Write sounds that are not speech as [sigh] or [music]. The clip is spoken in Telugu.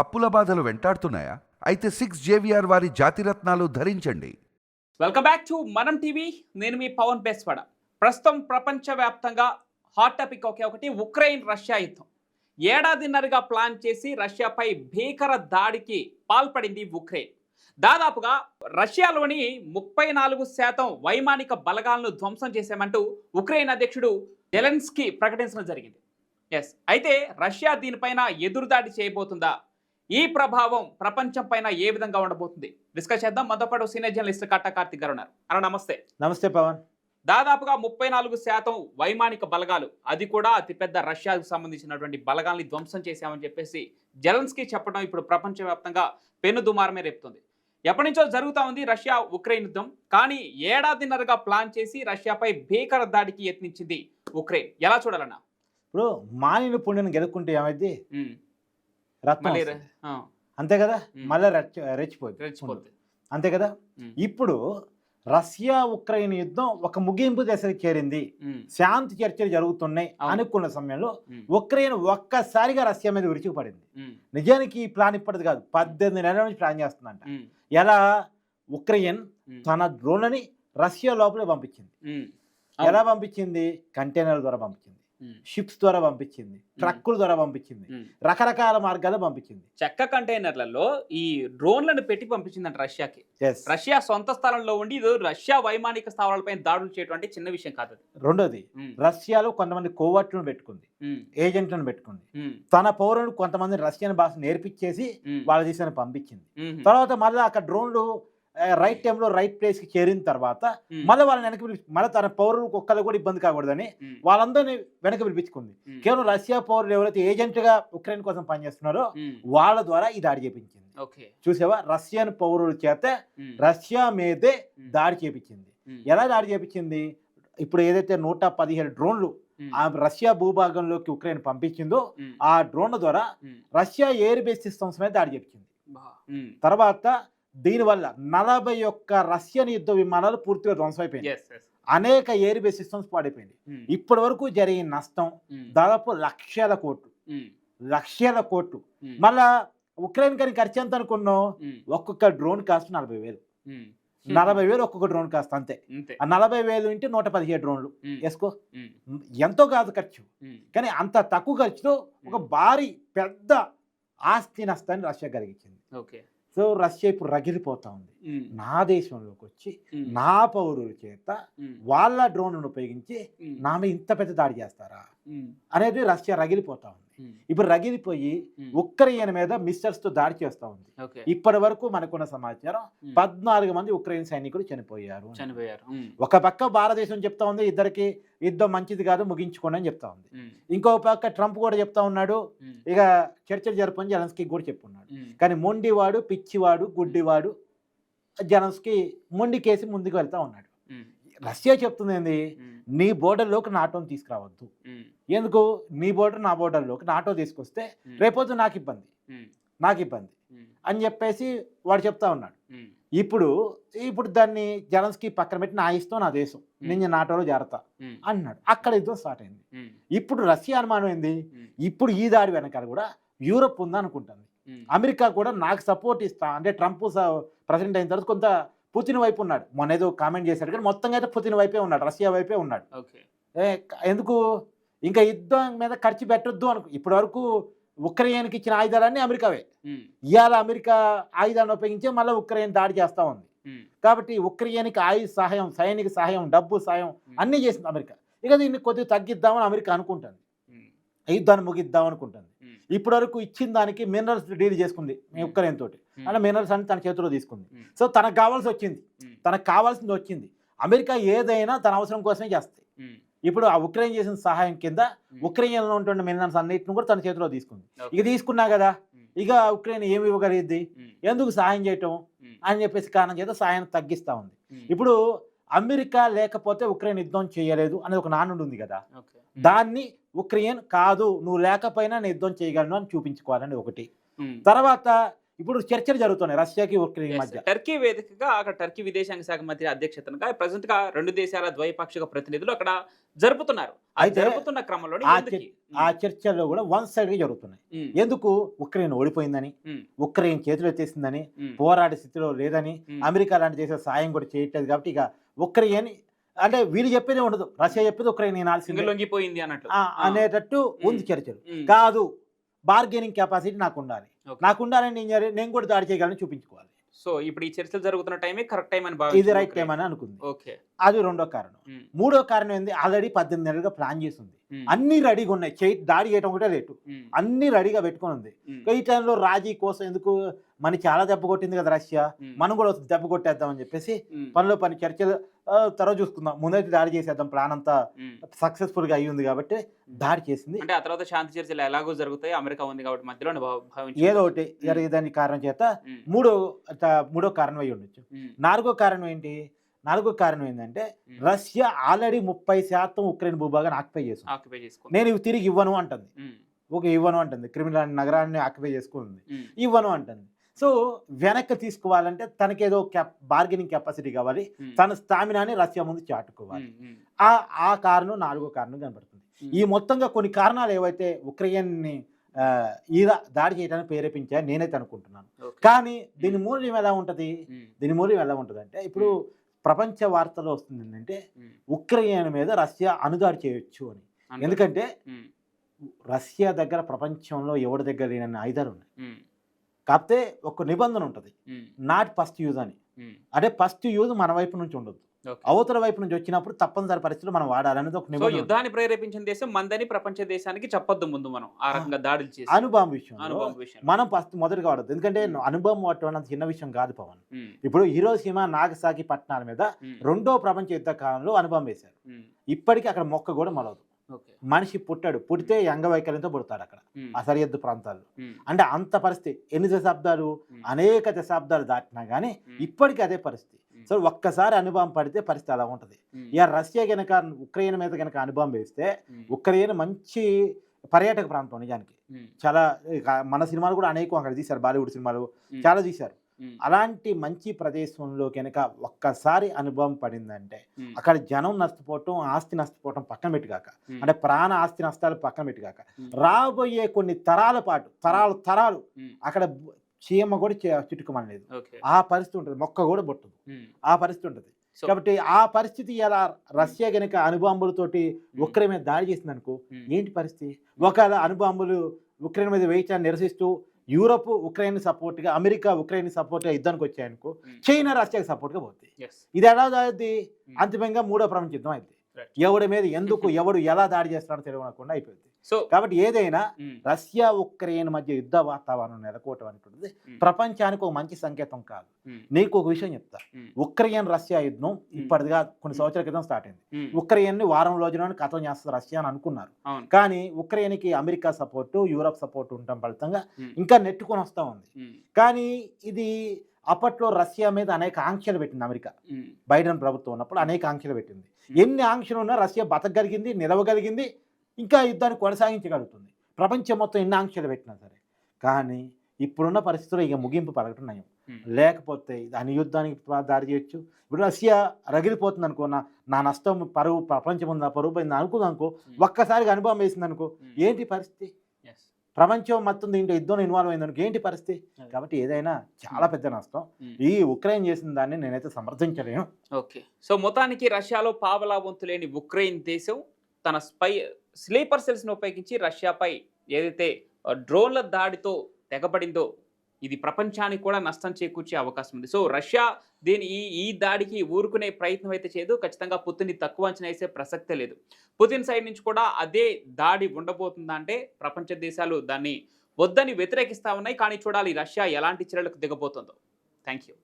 అప్పుల బాధలు వెంటాడుతున్నాయా? అయితే సిక్స్ జేవిఆర్ వారి జాతిరత్నాలు ధరించండి. వెల్కమ్ బ్యాక్ టు మనం టీవీ నేను మీ పవన్ బేస్వాడ. ప్రస్తుతం ప్రపంచవ్యాప్తంగా హాట్ టాపిక్ ఒకే ఒకటి ఉక్రెయిన్ రష్యా యుద్ధం. ఏడాదిన్నరగా ప్లాన్ చేసి రష్యాపై భీకర దాడికి పాల్పడింది ఉక్రెయిన్. దాదాపుగా రష్యాలోని ముప్పై నాలుగు శాతం వైమానిక బలగాలను ధ్వంసం చేశామంటూ ఉక్రెయిన్ అధ్యక్షుడు జెలెన్స్కీ ప్రకటించడం జరిగింది. ఎస్ అయితే రష్యా దీనిపైన ఎదురుదాడి చేయబోతుందా? ఈ ప్రభావం ప్రపంచం పైన ఏ విధంగా ఉండబోతుంది? డిస్కస్ చేద్దాం. పాటు సీనియర్ జర్నలిస్ట్ కట్ట కార్తిక్ గారు ఉన్నారు. అన్న నమస్తే. నమస్తే పవన్. దాదాపుగా ముప్పై నాలుగు శాతం వైమానిక బలగాలు అది కూడా అతిపెద్ద రష్యాకు సంబంధించినటువంటి బలగాల్ని ధ్వంసం చేశామని చెప్పేసి జెలెన్స్కీ చెప్పడం ఇప్పుడు ప్రపంచవ్యాప్తంగా పెను దుమారమే రేపుతుంది. ఎప్పటి నుంచో జరుగుతా ఉంది రష్యా ఉక్రెయిన్ యుద్ధం. కానీ ఏడాదిన్నరగా ప్లాన్ చేసి రష్యాపై భీకర దాడికి యత్నించింది ఉక్రెయిన్. ఎలా చూడాలన్నా? ఇప్పుడు మానిన పుణ్యను గెలుక్కుంటే ఏమైంది ఆ, అంతే కదా. మళ్ళీ రెచ్చ రెచ్చిపోద్ది. రెచ్చిపోద్ది. అంతే కదా? ఇప్పుడు రష్యా ఉక్రెయిన్ యుద్ధం ఒక ముగింపు దశకి చేరింది. శాంతి చర్చలు జరుగుతున్నాయి. అనుకున్న సమయంలో ఉక్రెయిన్ ఒక్కసారిగా రష్యా మీద విరుచుకుపడింది. నిజానికి ఈ ప్లాన్ ఇప్పటిది కాదు. పద్దెనిమిది నెలల నుంచి ప్లాన్ చేస్తుందంట. ఎలా? ఉక్రెయిన్ తన డ్రోన్లని రష్యా లోపలే పంపించింది. ఎలా పంపించింది? కంటైనర్ ద్వారా పంపించింది. షిప్స్ ద్వారా పంపించింది ట్రక్కుల ద్వారా పంపించింది. రకరకాల మార్గాలు పంపించింది. చెక్క కంటైనర్లలో ఈ డ్రోన్లను పెట్టి పంపించిందంట రష్యాకి. రష్యా సొంత స్థలంలో ఉండి ఇది రష్యా వైమానిక స్థావరాలపై దాడులు చేయడం అంటే చిన్న విషయం కాదు రెండోది రష్యాలో కొంతమంది కోవర్ట్లను పెట్టుకుంది ఏజెంట్లను పెట్టుకుంది. తన పౌరులకు కొంతమంది రష్యన్ భాష నేర్పించేసి వాళ్ళ దేశాన్ని పంపించింది. తర్వాత మళ్ళీ అక్కడ డ్రోన్లు రైట్ టైంలో రైట్ ప్లేస్కి చేరిన తర్వాత మళ్ళీ వాళ్ళని వెనక్కి పిలిపి మళ్ళీ తన పౌరులకు ఒక్కళ్ళు కూడా ఇబ్బంది కాకూడదని వాళ్ళందరినీ వెనక్కి పిలిపించుకుంది. కేవలం రష్యా పౌరులు ఎవరైతే ఏజెంట్గా ఉక్రెయిన్ కోసం పనిచేస్తున్నారో వాళ్ళ ద్వారా ఈ దాడి చేపించింది. చూసావా? రష్యన్ పౌరుల చేత రష్యా మీదే దాడి చేపించింది. ఎలా దాడి చేపించింది? ఇప్పుడు ఏదైతే నూట పదిహేడు డ్రోన్లు ఆ రష్యా భూభాగంలోకి ఉక్రెయిన్ పంపించిందో ఆ డ్రోన్ల ద్వారా రష్యా ఎయిర్ బేస్ సిస్టమ్స్ మీద దాడి చేపించింది. తర్వాత దీనివల్ల నలభై ఒక్క రష్యన్ యుద్ధ విమానాలు పూర్తిగా ధ్వంసం అయిపోయింది yes, yes, అనేక ఎయిర్ బేస్ సిస్టమ్స్ పాడైపోయింది ఉమ్, ఇప్పటి వరకు జరిగిన నష్టం ఉమ్, దాదాపు లక్షల కోట్లు. ఉమ్, లక్షల కోట్లు. మళ్ళా ఉక్రెయిన్ కానీ ఖర్చు ఎంత అనుకున్నాం ఒక్కొక్క డ్రోన్ కాస్ట్ నలభై వేలు. నలభై వేలు ఒక్కొక్క డ్రోన్ కాస్ట్ అంతే. ఆ నలభై వేలు ఇంటి నూట పదిహేడు డ్రోన్లు. వేసుకో ఎంతో కాదు ఖర్చు. కానీ అంత తక్కువ ఖర్చుతో ఒక భారీ పెద్ద ఆస్తి నష్టాన్ని రష్యా కలిగించింది ఓకే సో రష్యా ఇప్పుడు రగిలిపోతా ఉంది. నా దేశంలోకి వచ్చి నా పౌరుల చేత వాళ్ళ డ్రోన్లను ఉపయోగించి నా మీద ఇంత పెద్ద దాడి చేస్తారా? అనేది రష్యా రగిలిపోతా ఉంది. ఇప్పుడు రగిలిపోయి ఉక్రెయిన్ మీద మిస్సైల్స్తో దాడి చేస్తా ఉంది. ఇప్పటి వరకు మనకున్న సమాచారం పద్నాలుగు మంది ఉక్రెయిన్ సైనికులు చనిపోయారు. చనిపోయారు. ఒక పక్క భారతదేశం చెప్తా ఉంది ఇద్దరికి యుద్ధం మంచిది కాదు ముగించుకోండి అని చెప్తా ఉంది. ఇంకో పక్క ట్రంప్ కూడా చెప్తా ఉన్నాడు ఇక చర్చలు జరపని జలన్స్కి కూడా చెప్పున్నాడు. కానీ మొండివాడు పిచ్చివాడు గుడ్డివాడు జలన్స్కి మొండికేసి ముందుకు వెళ్తా ఉన్నాడు. రష్యా చెప్తుంది ఏంది నీ బోర్డర్లోకి నాటోని తీసుకురావద్దు. ఎందుకు? నీ బోర్డర్ నా బోర్డర్లోకి నాటో తీసుకొస్తే రేపొద్దు నాకు ఇబ్బంది. నాకు ఇబ్బంది. అని చెప్పేసి వాడు చెప్తా ఉన్నాడు. ఇప్పుడు ఇప్పుడు దాన్ని జలన్స్కి పక్కన పెట్టి నా ఇష్టం నా దేశం. నేను నాటోలో ఉమ్, అన్నాడు. అక్కడ యుద్ధం స్టార్ట్ అయింది. ఇప్పుడు రష్యా అనుమానం ఏంది? ఇప్పుడు ఈ దాడి వెనకాల కూడా యూరోప్ ఉందా అనుకుంటుంది ఉమ్, అమెరికా కూడా నాకు సపోర్ట్ ఇస్తా. అంటే ట్రంప్ ప్రెసిడెంట్ అయిన తర్వాత కొంత పుతిన్ వైపు ఉన్నాడు. మొన్న ఏదో కామెంట్ చేశాడు కానీ మొత్తంగా అయితే పుతిన్ వైపే ఉన్నాడు రష్యా వైపే ఉన్నాడు. ఎందుకు? ఇంకా యుద్ధం మీద ఖర్చు పెట్టొద్దు అనుకు ఇప్పటి వరకు ఉక్రెయిన్కి ఇచ్చిన ఆయుధాలన్నీ అమెరికావే. ఇవాళ అమెరికా ఆయుధాలను ఉపయోగించి మళ్ళీ ఉక్రెయిన్ దాడి చేస్తూ ఉంది. కాబట్టి ఉక్రెయిన్కి ఆయుధ సహాయం సైనిక సహాయం డబ్బు సహాయం అన్నీ చేసింది అమెరికా. ఇక దీన్ని కొద్దిగా తగ్గిద్దామని అమెరికా అనుకుంటుంది. యుద్ధాన్ని ముగిద్దాం అనుకుంటుంది. ఇప్పటి వరకు ఇచ్చిన దానికి మినరల్స్ డీల్ చేసుకుంది. ఉక్రెయిన్ తోటి అలా మినరల్స్ అని తన చేతిలో తీసుకుంది. సో తనకు కావాల్సి వచ్చింది. తనకు కావాల్సింది వచ్చింది. అమెరికా ఏదైనా తన అవసరం కోసమే చేస్తాయి ఉమ్, ఇప్పుడు ఆ ఉక్రెయిన్ చేసిన సహాయం కింద ఉక్రెయిన్లో ఉంటున్న మినరల్స్ అన్నిటిని కూడా తన చేతిలో తీసుకుంది. ఇక తీసుకున్నా కదా ఇక ఉక్రెయిన్ ఏమి ఇవ్వగలిగింది ఎందుకు సహాయం చేయటం? అని చెప్పేసి కారణం చేత సహాయం తగ్గిస్తా ఉంది. ఇప్పుడు అమెరికా లేకపోతే ఉక్రెయిన్ యుద్ధం చేయలేదు అనేది ఒక నానుడు ఉంది కదా. దాన్ని ఉక్రెయిన్ కాదు నువ్వు లేకపోయినా నేను యుద్ధం చేయగలను అని చూపించుకోవాలని ఒకటి. తర్వాత ఇప్పుడు చర్చలు జరుగుతున్నాయి రష్యాకి ఉక్రెయిన్ మధ్య. టర్కీ వేదికగా అక్కడ టర్కీ విదేశాంగ శాఖ మంత్రి అధ్యక్షతనగా ప్రజెంట్గా రెండు దేశాల ద్వైపాక్షిక ప్రతినిధులు అక్కడ జరుపుతున్నారు. జరుపుతున్న క్రమంలో ఆ చర్- ఆ చర్చల్లో కూడా వన్ సైడ్గా జరుగుతున్నాయి ఎందుకు? ఉక్రెయిన్ ఓడిపోయిందని. ఉక్రెయిన్ చేతులు ఎత్తేసిందని పోరాడే స్థితిలో లేదని అమెరికా లాంటి చేసే సాయం కూడా చేయట్లేదు కాబట్టి ఇక ఉక్రెయిన్ అంటే వీళ్ళు చెప్పేదే ఉండదు. రష్యా చెప్పేది ఉక్రెయిన్ వినాల్సిందే లొంగిపోయింది అన్నట్లు ఆ, అనేటట్టు ఉంది చర్చలు. కాదు బార్గెనింగ్ కెపాసిటీ నాకు ఉండాలి. నాకు ఉండాలని నేను నేను కూడా దాడి చేయగలను చూపించుకోవాలి. సో ఇప్పుడు ఈ చర్చలు జరుగుతున్న టైమే కరెక్ట్ టైం అని ఇది రైట్. టైం అని అనుకుంది. ఓకే. అది రెండో కారణం. మూడో కారణం ఏంది ఆల్రెడీ పద్దెనిమిది నెలలుగా ప్లాన్ చేసింది. అన్ని రెడీగా ఉన్నాయి చేయి దాడి చేయడం ఒకటే ఉమ్. అన్ని రెడీగా పెట్టుకొని ఉంది. ఈ టైంలో రాజీ కోసం ఎందుకు మన చాలా దెబ్బ కొట్టింది కదా రష్యా. మనం కూడా దెబ్బ కొట్టేద్దామని చెప్పేసి. పనిలో పని చర్చలు తర్వాత చూసుకుందాం ముందైతే దాడి చేసేద్దాం ప్లాన్ అంతా. సక్సెస్ఫుల్గా అయ్యింది కాబట్టి దాడి చేసింది అంటే ఆ తర్వాత శాంతి చర్చలు ఎలాగో జరుగుతాయి అమెరికా ఉంది కాబట్టి మధ్యలో ఏదో ఒకటి ఏదో దాని కారణం చేత. మూడో మూడో కారణం అయి ఉండొచ్చు. నాలుగో కారణం ఏంటి నాలుగో కారణం ఏంటంటే. రష్యా ఆల్రెడీ ముప్పై శాతం ఉక్రెయిన్ భూభాగాన్ని ఆక్యుపై చేసుకుంది నేను ఇవి తిరిగి ఇవ్వను అంటుంది. ఓకే ఇవ్వను అంటుంది క్రిమినల్ నగరాన్ని ఆక్యుపై చేసుకుంది. ఇవ్వను అంటుంది సో వెనక్కి తీసుకోవాలంటే తనకేదో కెప్ బార్గెనింగ్ కెపాసిటీ కావాలి. తన స్టామినాని రష్యా ముందు చాటుకోవాలి. ఆ ఆ కారణం నాలుగో కారణం కనబడుతుంది. ఈ మొత్తంగా కొన్ని కారణాలు ఏవైతే ఉక్రెయిన్ని ఈ దాడి చేయడానికి ప్రేరేపించాయని నేనైతే అనుకుంటున్నాను. కానీ దీని మూల్యం ఎలా ఉంటుంది. దీని మూల్యం ఎలా ఉంటుంది అంటే ఇప్పుడు ప్రపంచ వార్తలో వస్తుంది ఏంటంటే. ఉక్రెయిన్ మీద రష్యా అణుదాడి చేయొచ్చు అని ఎందుకంటే. రష్యా దగ్గర ప్రపంచంలో ఎవరి దగ్గర లేనన్ని ఆయుధాలు ఉన్నాయి. కాకపోతే ఒక నిబంధన ఉంటుంది. నాట్ ఫస్ట్ యూజ్ అని. అంటే ఫస్ట్ యూజ్ మన వైపు నుంచి ఉండదు ఓకే. అవతల వైపు నుంచి వచ్చినప్పుడు తప్పనిసరి పరిస్థితులు మనం వాడాలనేది ఒక. యుద్ధాన్ని ప్రేరేపించిన దేశం మందని ప్రపంచ దేశానికి చెప్పొద్దు ముందు మనం ఆ రకంగా దాడులు చేసి అనుభవం విషయం మనం ఫస్ట్ మొదటిగా వాడద్దు ఎందుకంటే అనుభవం వాడటం అంత చిన్న విషయం కాదు పవన్. ఇప్పుడు హీరోసీమ నాగసాకి పట్టణాల మీద. రెండో ప్రపంచ యుద్ధ కాలంలో అనుభవం వేశారు. ఇప్పటికీ అక్కడ మొక్క కూడా మొలవదు. మనిషి పుట్టాడు పుడితే అంగవైకల్యంతో పుడతాడు అక్కడ. ఆ సరిహద్దు ప్రాంతాల్లో. అంటే అంత పరిస్థితి ఎన్ని దశాబ్దాలు. అనేక దశాబ్దాలు దాటినా కానీ ఉమ్. ఇప్పటికీ అదే పరిస్థితి. సో ఒక్కసారి అనుభవం పడితే పరిస్థితి అలా ఉంటుంది. ఇక రష్యా కనుక ఉక్రెయిన్ మీద కనుక అనుభవం వేస్తే. ఉక్రెయిన్ మంచి పర్యాటక ప్రాంతం నిజానికి. చాలా మన సినిమాలు కూడా అనేకం అక్కడ తీశారు బాలీవుడ్ సినిమాలు. చాలా తీశారు. అలాంటి మంచి ప్రదేశంలో కనుక ఒక్కసారి అనుభవం పడిందంటే. అక్కడ జనం నష్టపోవటం ఆస్తి నష్టపోవటం పక్కన పెట్టుగాక. అంటే ప్రాణ ఆస్తి నష్టాలు పక్కన పెట్టుగాక. రాబోయే కొన్ని తరాల పాటు తరాలు తరాలు. అక్కడ చీమ కూడా చే- చిటుకమనలేదు ఓకే. ఆ పరిస్థితి ఉంటుంది మొక్క కూడా పుట్టదు. ఆ పరిస్థితి ఉంటుంది కాబట్టి ఆ పరిస్థితి ఎలా రష్యా గనక అణుబాంబులతోటి ఉక్రెయిన్ మీద దాడి చేసింది అనుకో. ఏంటి పరిస్థితి ఒకవేళ అణుబాంబులు ఉక్రెయిన్ మీద వేయించాలని నిరసిస్తూ యూరప్ ఉక్రెయిన్ సపోర్ట్గా అమెరికా ఉక్రెయిన్ సపోర్ట్గా యుద్ధానికి వచ్చాయనుకో. చైనా రష్యాకి సపోర్ట్గా పోతుంది. ఇది ఎలా అవుతుంది. అంతిమంగా మూడో ప్రపంచ యుద్ధం. ఎవడి మీద ఎందుకు [laughs] ఎవడు ఎలా దాడి చేస్తున్నాడో తెలియకుండా అయిపోయింది సో కాబట్టి ఏదైనా. రష్యా ఉక్రెయిన్ మధ్య యుద్ధ వాతావరణం నెలకొవటం అనేటువంటిది. ప్రపంచానికి ఒక మంచి సంకేతం కాదు. నీకు ఒక విషయం చెప్తా. ఉక్రెయిన్ రష్యా యుద్ధం ఇప్పటిగా కొన్ని సంవత్సరాల క్రితం స్టార్ట్ అయింది. ఉక్రెయిన్ని వారం రోజుల్లోనే కథం చేస్తుంది రష్యా అని అనుకున్నారు కానీ ఉక్రెయిన్కి అమెరికా సపోర్టు యూరప్ సపోర్ట్ ఉండటం ఫలితంగా. ఇంకా నెట్టుకొని వస్తూ ఉంది. కానీ ఇది అప్పట్లో రష్యా మీద అనేక ఆంక్షలు పెట్టింది అమెరికా. బైడెన్ ప్రభుత్వం ఉన్నప్పుడు అనేక ఆంక్షలు పెట్టింది ఎన్ని ఆంక్షలు ఉన్నా రష్యా బతకగలిగింది నిలవగలిగింది ఇంకా యుద్ధాన్ని కొనసాగించగలుగుతుంది ప్రపంచం మొత్తం ఎన్ని ఆంక్షలు పెట్టినా సరే కానీ ఇప్పుడున్న పరిస్థితుల్లో ఇక ముగింపు పలకటున్నాయి ఉమ్. లేకపోతే ఇది అన్ని యుద్ధానికి దారి చేయొచ్చు ఇప్పుడు రష్యా రగిలిపోతుంది అనుకో నా నా నష్టం పరువు ప్రపంచం ఉందా పరువు పోయింది అనుకుంది అనుకో ఉమ్. ఒక్కసారిగా అనుభవం వేసింది అనుకో. ఏంటి పరిస్థితి. ప్రపంచం మొత్తం దీంట్లో యుద్ధంలో ఇన్వాల్వ్ అయింది అనుకో ఏంటి పరిస్థితి. కాబట్టి ఏదైనా చాలా పెద్ద నష్టం. ఈ ఉక్రెయిన్ చేసిన దాన్ని నేనైతే సమర్థించలేను. ఓకే. సో మొత్తానికి రష్యాలో పావలా వంతు లేని ఉక్రెయిన్ దేశం తన స్పై స్లీపర్ సెల్స్ను ఉపయోగించి రష్యాపై ఏదైతే డ్రోన్ల దాడితో తెగబడిందో ఇది ప్రపంచానికి కూడా నష్టం చేకూర్చే అవకాశం ఉంది. సో రష్యా దీని ఈ ఈ దాడికి ఊరుకునే ప్రయత్నం అయితే చేయదు. ఖచ్చితంగా పుతిన్ని తక్కువ అంచనా వేసే ప్రసక్తే లేదు. పుతిన్ సైడ్ నుంచి కూడా అదే దాడి ఉండబోతుందా అంటే ప్రపంచ దేశాలు దాన్ని వద్దని వ్యతిరేకిస్తా ఉన్నాయి. కానీ చూడాలి రష్యా ఎలాంటి చర్యలకు దిగబోతుందో. Thank you